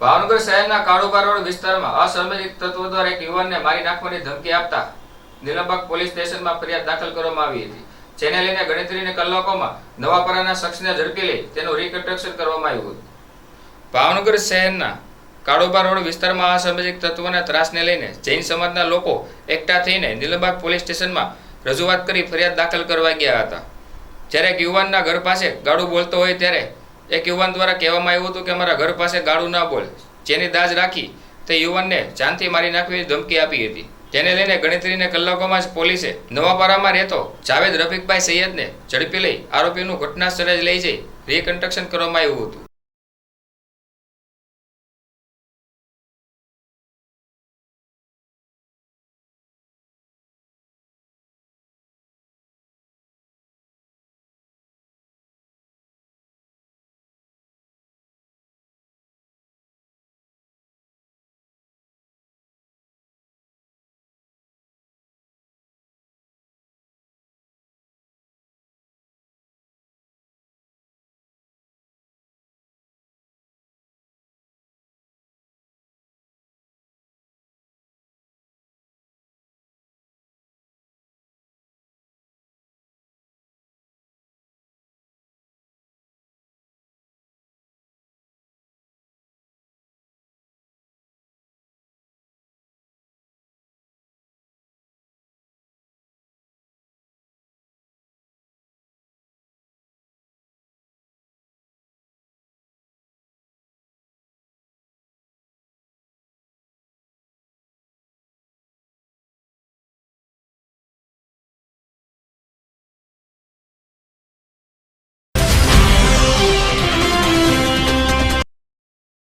ભાવનગર શહેરના કાળુબારોડ વિસ્તારમાં અસામાજિક તત્વો દ્વારા એક યુવાનને મારી નાખવાની ધમકી આપતા નીલમબાગ પોલીસ સ્ટેશનમાં ફરિયાદ દાખલ કરવામાં આવી હતી, જેને લઈને ગણતરીની કલાકોમાં નવાપરાના શખ્સને ઝડપી લઈ તેનું રિકન્સ્ટ્રક્શન કરવામાં આવ્યું હતું. ભાવનગર શહેરના કાળુબા રોડ વિસ્તારમાં અસામાજિક તત્વોના ત્રાસને લઈને જૈન સમાજના લોકો એકઠા થઈને નીલમબાગ પોલીસ સ્ટેશનમાં રજૂઆત કરી ફરિયાદ દાખલ કરવા ગયા હતા. જ્યારે યુવાનના ઘર પાસે ગાડું બોલતો હોય ત્યારે એક યુવાન દ્વારા કહેવામાં આવ્યું હતું કે અમારા ઘર પાસે ગાળું ના બોલ. જેની દાજ રાખી તે યુવાનને જાનથી મારી નાખવી ધમકી આપી હતી. તેને લઈને ગણતરીને કલાકોમાં જ પોલીસે નવાપારામાં રહેતો જાવેદ રફીકભાઈ સૈયદને ઝડપી લઈ આરોપીનું ઘટના સ્થળે જ લઈ જઈ રિકન્સ્ટ્રક્શન કરવામાં આવ્યું હતું.